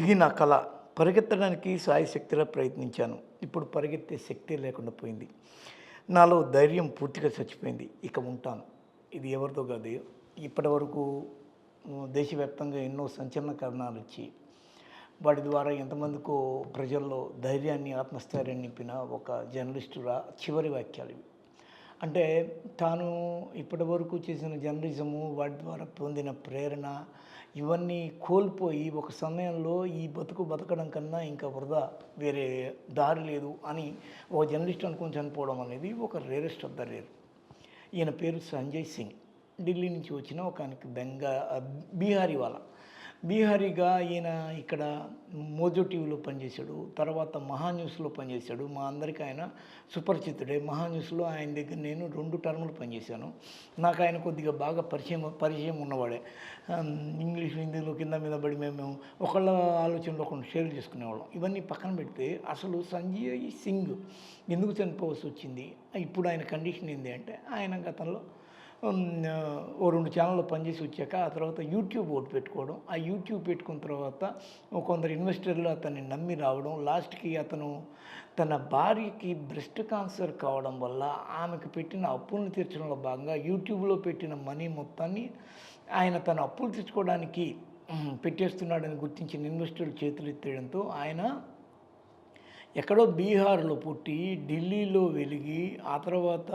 ఇది నా కళ. పరిగెత్తడానికి సాయశక్తిలా ప్రయత్నించాను. ఇప్పుడు పరిగెత్తే శక్తి లేకుండా పోయింది. నాలో ధైర్యం పూర్తిగా చచ్చిపోయింది. ఇక ఉంటాను. ఇది ఎవరితో కాదు. ఇప్పటి వరకు దేశవ్యాప్తంగా ఎన్నో సంచలన కారణాలు వచ్చి వాటి ద్వారా ఎంతమందికో ప్రజల్లో ధైర్యాన్ని ఆత్మస్థైర్యాన్ని నింపిన ఒక జర్నలిస్టు రా చివరి వాక్యాలు ఇవి. అంటే తాను ఇప్పటి వరకు చేసిన జర్నలిజము వాటి ద్వారా పొందిన ప్రేరణ ఇవన్నీ కోల్పోయి ఒక సమయంలో ఈ బతుకు బతకడం కన్నా ఇంకా వృధా వేరే దారి లేదు అని ఒక జర్నలిస్ట్ అనుకుని చనిపోవడం అనేది ఒక రేరెస్ట్ ఆఫ్ ద రేర్. ఈయన పేరు సంజయ్ సింగ్. ఢిల్లీ నుంచి వచ్చిన ఒక ఆయనకి బెంగా బీహారీ వాళ్ళ. బీహారీగా ఈయన ఇక్కడ మోజో టీవీలో పనిచేశాడు తర్వాత మహా న్యూస్లో పనిచేశాడు. మా అందరికీ ఆయన సుపరిచితుడే. మహా న్యూస్లో ఆయన దగ్గర నేను రెండు టర్ములు పనిచేశాను. నాకు ఆయన కొద్దిగా బాగా పరిచయం పరిచయం ఉన్నవాడే. ఇంగ్లీష్ హిందీలో కింద మీద పడి మేము ఒకళ్ళ ఆలోచనలో ఒకళ్ళు షేర్ చేసుకునేవాళ్ళం. ఇవన్నీ పక్కన పెడితే అసలు సంజయ్ సింగ్ ఎందుకు చనిపోవాల్సి వచ్చింది? ఇప్పుడు ఆయన కండిషన్ ఏంటి అంటే ఆయన గతంలో ఓ రెండు ఛానల్లో పనిచేసి వచ్చాక ఆ తర్వాత యూట్యూబ్ ఒకటి పెట్టుకోవడం. ఆ యూట్యూబ్ పెట్టుకున్న తర్వాత కొందరు ఇన్వెస్టర్లు అతన్ని నమ్మి రావడం. లాస్ట్కి అతను తన భార్యకి బ్రెస్ట్ క్యాన్సర్ కావడం వల్ల ఆమెకు పెట్టిన అప్పులను తీర్చడంలో భాగంగా యూట్యూబ్లో పెట్టిన మనీ మొత్తాన్ని ఆయన తన అప్పులు తీర్చుకోవడానికి పెట్టేస్తున్నాడని గుర్తించిన ఇన్వెస్టర్లు చేతులు ఎత్తేయడంతో ఆయన ఎక్కడో బీహార్లో పుట్టి ఢిల్లీలో వెలిగి ఆ తర్వాత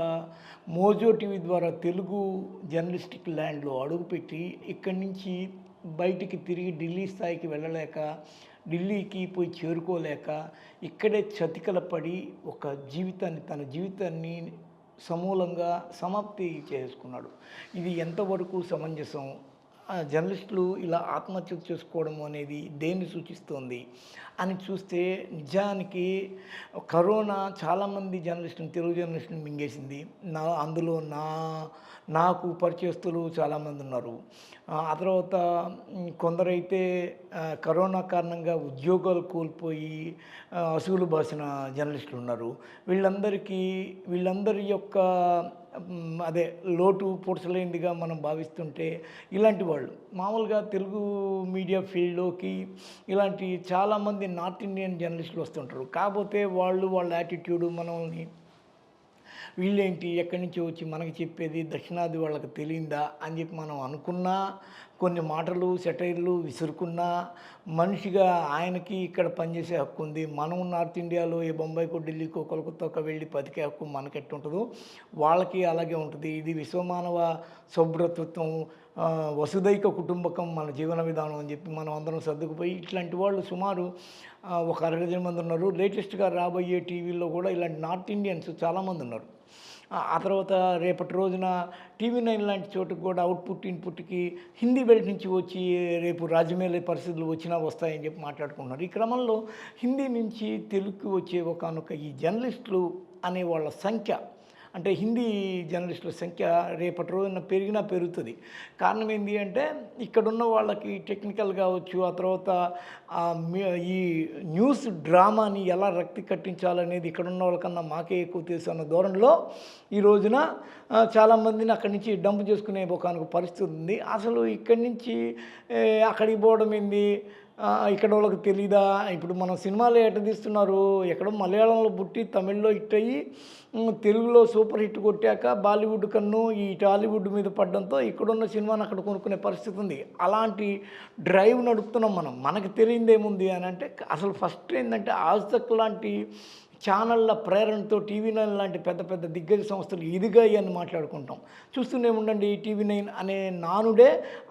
మోజో టీవీ ద్వారా తెలుగు జర్నలిస్టిక్ ల్యాండ్లో అడుగుపెట్టి ఇక్కడి నుంచి బయటికి తిరిగి ఢిల్లీ స్థాయికి వెళ్ళలేక ఢిల్లీకి పోయి చేరుకోలేక ఇక్కడే చతికల పడి ఒక జీవితాన్ని తన జీవితాన్ని సమూలంగా సమాప్తి చేసుకున్నాడు. ఇది ఎంతవరకు సమంజసం? ఆ జర్నలిస్టులు ఇలా ఆత్మహత్య చేసుకోవడం అనేది దేన్ని సూచిస్తోంది? అని చూస్తే నిజానికి కరోనా చాలామంది జర్నలిస్టులు తెలుగు జర్నలిస్టులు మింగేసింది. నా అందులో నా నాకు పరిచయస్తులు చాలామంది ఉన్నారు. ఆ తర్వాత కొందరైతే కరోనా కారణంగా ఉద్యోగాలు కోల్పోయి అసూలు బాసిన జర్నలిస్టులు ఉన్నారు. వీళ్ళందరికీ వీళ్ళందరి యొక్క అదే లోటు పూడ్చలేనిదిగా మనం భావిస్తుంటే ఇలాంటి వాళ్ళు. మామూలుగా తెలుగు మీడియా ఫీల్డ్లోకి ఇలాంటి చాలామంది నార్త్ ఇండియన్ జర్నలిస్టులు వస్తుంటారు. కాకపోతే వాళ్ళు వాళ్ళ యాటిట్యూడ్ మనల్ని వీళ్ళేంటి? ఎక్కడి నుంచి వచ్చి మనకి చెప్పేది? దక్షిణాది వాళ్ళకి తెలియందా? అని చెప్పి మనం అనుకున్నా కొన్ని మాటలు సెటైర్లు విసురుకున్నా మనిషిగా ఆయనకి ఇక్కడ పనిచేసే హక్కు ఉంది. మనం నార్త్ ఇండియాలో ఏ బొంబాయికో ఢిల్లీకో కోలకత్తాకో వెళ్ళి బతికే హక్కు మనకెట్టు ఉంటుందో వాళ్ళకి అలాగే ఉంటుంది. ఇది విశ్వమానవ శుభ్రతత్వం వసుదైక కుటుంబకం మన జీవన విధానం అని చెప్పి మనం అందరం సర్దుకుపోయి ఇట్లాంటి వాళ్ళు సుమారు ఒక అరవై మంది ఉన్నారు లేటెస్ట్గా రాబోయే టీవీలో కూడా ఇలాంటి నార్త్ ఇండియన్స్ చాలామంది ఉన్నారు ఆ తర్వాత రేపటి రోజున టీవీ నైన్ లాంటి చోటుకు కూడా అవుట్పుట్ ఇన్పుట్కి హిందీ బెల్ట్ నుంచి వచ్చి రేపు రాజ్యమేలే పరిస్థితులు వచ్చినా వస్తాయని చెప్పి మాట్లాడుకుంటున్నారు. ఈ క్రమంలో హిందీ నుంచి తెలుగుకి వచ్చే ఒకనొక ఈ జర్నలిస్టులు అనే వాళ్ళ సంఖ్య అంటే హిందీ జర్నలిస్టుల సంఖ్య రేపటి రోజున పెరిగినా పెరుగుతుంది. కారణం ఏంటి అంటే ఇక్కడున్న వాళ్ళకి టెక్నికల్ కావచ్చు ఆ తర్వాత ఈ న్యూస్ డ్రామాని ఎలా రక్తి కట్టించాలనేది ఇక్కడున్న వాళ్ళకన్నా మాకే ఎక్కువ తెలుసు అన్న ధోరణిలో ఈ రోజున చాలామందిని అక్కడి నుంచి డంప్ చేసుకునే ఒక పరిస్థితి ఉంది. అసలు ఇక్కడి నుంచి అక్కడికి పోవడం ఏంది? ఇక్కడ వాళ్ళకి తెలీదా? ఇప్పుడు మనం సినిమాలు ఎట తీస్తున్నారు? ఎక్కడో మలయాళంలో పుట్టి తమిళ్ళో హిట్ అయ్యి తెలుగులో సూపర్ హిట్ కొట్టాక బాలీవుడ్ కన్ను ఈ టాలీవుడ్ మీద పడడంతో ఇక్కడున్న సినిమాని అక్కడ కొనుక్కునే పరిస్థితి ఉంది. అలాంటి డ్రైవ్ నడుపుతున్నాం మనం. మనకు తెలియదు ఏముంది అని అంటే అసలు ఫస్ట్ ఏంటంటే ఆజ్తక్ లాంటి ఛానళ్ళ ప్రేరణతో టీవీ నైన్ లాంటి పెద్ద పెద్ద దిగ్గజ సంస్థలు ఇదిగాయి అని మాట్లాడుకుంటాం. చూస్తూనే ఉండండి టీవీ నైన్ అనే నానుడే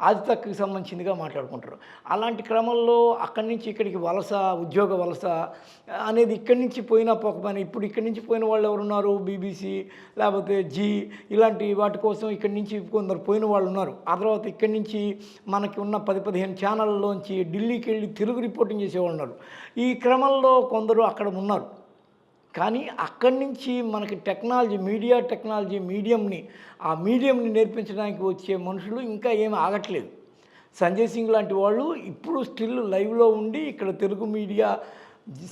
ఆది తక్కువకి సంబంధించిందిగా మాట్లాడుకుంటారు. అలాంటి క్రమంలో అక్కడి నుంచి ఇక్కడికి వలస ఉద్యోగ వలస అనేది ఇక్కడి నుంచి పోయినా పోకపోయినా ఇప్పుడు ఇక్కడి నుంచి పోయిన వాళ్ళు ఎవరున్నారు? బీబీసీ లేకపోతే జీ ఇలాంటి వాటి కోసం ఇక్కడి నుంచి కొందరు పోయిన వాళ్ళు ఉన్నారు. ఆ తర్వాత ఇక్కడి నుంచి మనకి ఉన్న పది పదిహేను ఛానళ్ళలోంచి ఢిల్లీకి వెళ్ళి తెలుగు రిపోర్టింగ్ చేసేవాళ్ళు ఉన్నారు. ఈ క్రమంలో కొందరు అక్కడ ఉన్నారు. కానీ అక్కడి నుంచి మనకి టెక్నాలజీ మీడియా టెక్నాలజీ మీడియంని ఆ మీడియంని నేర్పించడానికి వచ్చే మనుషులు ఇంకా ఏమి ఆగట్లేదు. సంజయ్ సింగ్ లాంటి వాళ్ళు ఇప్పుడు స్టిల్ లైవ్లో ఉండి ఇక్కడ తెలుగు మీడియా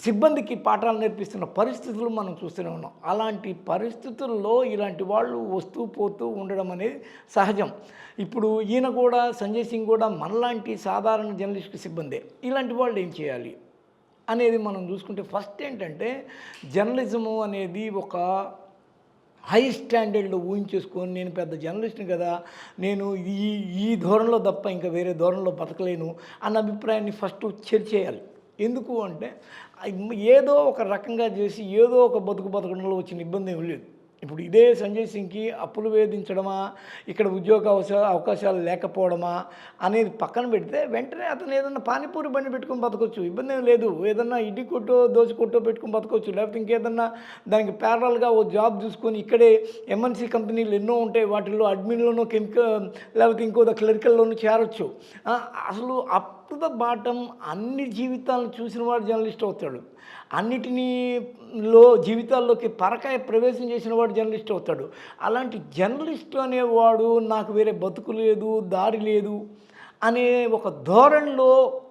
సిబ్బందికి పాఠాలు నేర్పిస్తున్న పరిస్థితులు మనం చూస్తూనే ఉన్నాం. అలాంటి పరిస్థితుల్లో ఇలాంటి వాళ్ళు వస్తూ పోతూ ఉండడం అనేది సహజం. ఇప్పుడు ఈయన కూడా సంజయ్ సింగ్ కూడా మనలాంటి సాధారణ జర్నలిస్ట్ సిబ్బందే. ఇలాంటి వాళ్ళు ఏం చేయాలి? అనేది మనం చూసుకుంటే ఫస్ట్ ఏంటంటే జర్నలిజము అనేది ఒక హై స్టాండర్డ్లో ఊహించేసుకొని నేను పెద్ద జర్నలిస్ట్ని కదా నేను ఈ ఈ ధోరణిలో తప్ప ఇంకా వేరే ధోరణిలో బతకలేను అన్న అభిప్రాయాన్ని ఫస్ట్ చేయాలి. ఎందుకు అంటే ఏదో ఒక రకంగా చేసి ఏదో ఒక బతుకు బతకడంలో వచ్చిన ఇబ్బంది ఏమి లేదు. ఇప్పుడు ఇదే సంజయ్ సింగ్కి అప్పులు వేధించడమా? ఇక్కడ ఉద్యోగ అవకాశాలు లేకపోవడమా? అనేది పక్కన పెడితే వెంటనే అతను ఏదన్నా పానీపూరి బండి పెట్టుకొని బతకొచ్చు. ఇబ్బంది ఏం లేదు. ఏదన్నా ఇడ్లీ కొట్టో దోశ కొట్టో పెట్టుకొని బతకొచ్చు. లేకపోతే ఇంకేదన్నా దానికి ప్యారల్గా ఓ జాబ్ చూసుకొని ఇక్కడే ఎంఎన్సీ కంపెనీలు ఎన్నో ఉంటాయి. వాటిల్లో అడ్మిన్లోనూ కెమికల్ లేకపోతే ఇంకో క్లరికల్లోనూ చేరొచ్చు. అసలు అప్ టు ద బాటం అన్ని జీవితాలను చూసిన వాడు జర్నలిస్ట్ అవుతాడు. అన్నిటినీలో జీవితాల్లోకి పరకాయ ప్రవేశం చేసిన వాడు జర్నలిస్ట్ అవుతాడు. అలాంటి జర్నలిస్ట్ అనేవాడు నాకు వేరే బతుకు లేదు దారి లేదు అనే ఒక ధోరణిలో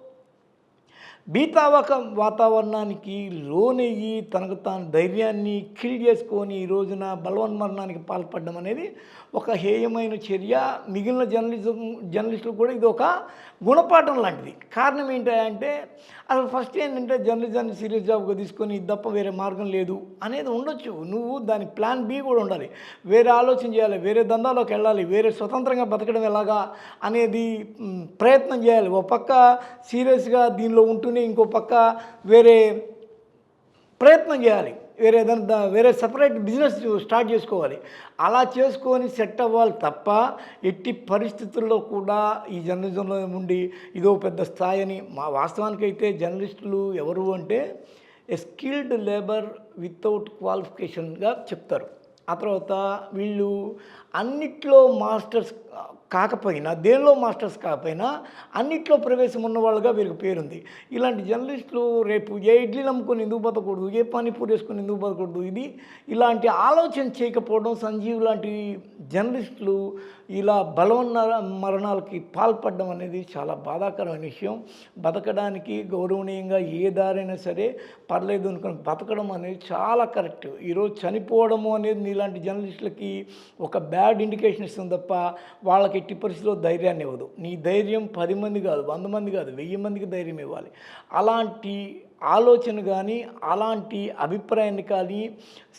బీతావక వాతావరణానికి లోనయ్యి తనకు తాను ధైర్యాన్ని కిల్ చేసుకొని ఈ రోజున బలవన్మరణానికి పాల్పడడం అనేది ఒక హేయమైన చర్య. మిగిలిన జర్నలిజం జర్నలిస్టులు కూడా ఇది ఒక గుణపాఠం లాంటిది. కారణం ఏంటంటే అసలు ఫస్ట్ ఏంటంటే జర్నలిజాన్ని సీరియస్ జాబ్గా తీసుకొని ఇది తప్ప వేరే మార్గం లేదు అనేది ఉండొచ్చు. నువ్వు దాని ప్లాన్ బి కూడా ఉండాలి. వేరే ఆలోచన చేయాలి వేరే దందాలోకి వెళ్ళాలి వేరే స్వతంత్రంగా బతకడం ఎలాగా అనేది ప్రయత్నం చేయాలి. ఒక పక్క సీరియస్గా దీనిలో ఉంటూనే ఇంకో పక్క వేరే ప్రయత్నం చేయాలి. వేరే ఏదైనా వేరే సపరేట్ బిజినెస్ స్టార్ట్ చేసుకోవాలి. అలా చేసుకొని సెట్ అవ్వాలి తప్ప ఎట్టి పరిస్థితుల్లో కూడా ఈ జర్నలిజంలో ఉండి ఇదో పెద్ద స్థాయి అని మా వాస్తవానికి అయితే జర్నలిస్టులు ఎవరు అంటే ఏ స్కిల్డ్ లేబర్ వితౌట్ క్వాలిఫికేషన్గా చెప్తారు. ఆ తర్వాత వీళ్ళు అన్నిట్లో మాస్టర్స్ కాకపోయినా దేనిలో మాస్టర్స్ కాకపోయినా అన్నిట్లో ప్రవేశం ఉన్న వాళ్ళుగా వీరికి పేరుంది. ఇలాంటి జర్నలిస్టులు రేపు ఏ ఇడ్లీ నమ్ముకొని ఎందుకు బతకూడదు ఏ పానీపూరి వేసుకొని ఎందుకు బతకూడదు ఇది ఇలాంటి ఆలోచన చేయకపోవడం సంజీవ్ లాంటి జర్నలిస్టులు ఇలా బలవన్న మరణాలకి పాల్పడడం అనేది చాలా బాధాకరమైన విషయం. బతకడానికి గౌరవనీయంగా ఏ దారైనా సరే పర్లేదు అనుకుని బతకడం అనేది చాలా కరెక్ట్. ఈరోజు చనిపోవడము అనేది ఇలాంటి జర్నలిస్టులకి ఒక బ్యాడ్ ఇండికేషన్ ఇస్తుంది తప్ప వాళ్ళకి ఎట్టి పరిస్థితిలో ధైర్యాన్ని ఇవ్వదు. నీ ధైర్యం పది మంది కాదు వంద మంది కాదు వెయ్యి మందికి ధైర్యం ఇవ్వాలి. అలాంటి ఆలోచన కానీ అలాంటి అభిప్రాయాన్ని కానీ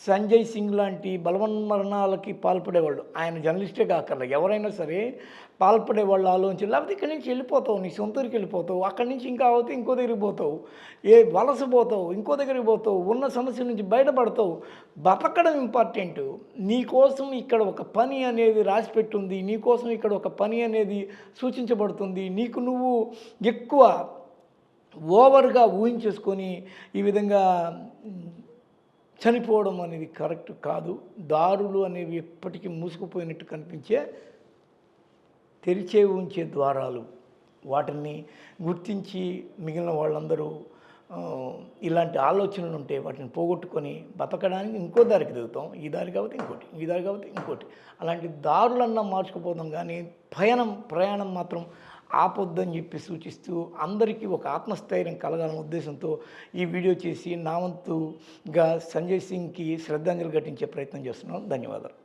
సంజయ్ సింగ్ లాంటి బలవన్మరణాలకి పాల్పడేవాళ్ళు. ఆయన జర్నలిస్టే కాకుండా ఎవరైనా సరే పాల్పడే వాళ్ళు ఆలోచన లేకపోతే ఇక్కడి నుంచి వెళ్ళిపోతావు నీ సొంతరికి వెళ్ళిపోతావు అక్కడి నుంచి ఇంకా అవుతే ఇంకో దగ్గరికి పోతావు ఏ వలస పోతావు ఇంకో దగ్గరికి పోతావు ఉన్న సమస్య నుంచి బయటపడతావు. బతకడం ఇంపార్టెంట్ నీకోసం ఇక్కడ ఒక పని అనేది రాసి పెట్టుంది ఇక్కడ ఒక పని అనేది సూచించబడుతుంది. నీకు నువ్వు ఎక్కువ ఓవర్గా ఊహించేసుకొని ఈ విధంగా చనిపోవడం అనేది కరెక్ట్ కాదు. దారులు అనేవి ఎప్పటికీ మూసుకుపోయినట్టు కనిపించే తెరిచే ఉంచే ద్వారాలు. వాటిని గుర్తించి మిగిలిన వాళ్ళందరూ ఇలాంటి ఆలోచనలు ఉంటే వాటిని పోగొట్టుకొని బతకడానికి ఇంకో దారికి దిగుతాం. ఈ దారి కాబట్టి ఇంకోటి ఈ దారి కాబట్టి ఇంకోటి. అలాంటి దారులన్నా మార్చుకుపోతాం కానీ పయనం ప్రయాణం మాత్రం ఆపొద్దని చెప్పి సూచిస్తూ అందరికీ ఒక ఆత్మస్థైర్యం కలగాలనే ఉద్దేశంతో ఈ వీడియో చేసి నా వంతుగా సంజయ్ సింగ్కి శ్రద్ధాంజలి ఘటించే ప్రయత్నం చేస్తున్నాను ధన్యవాదాలు.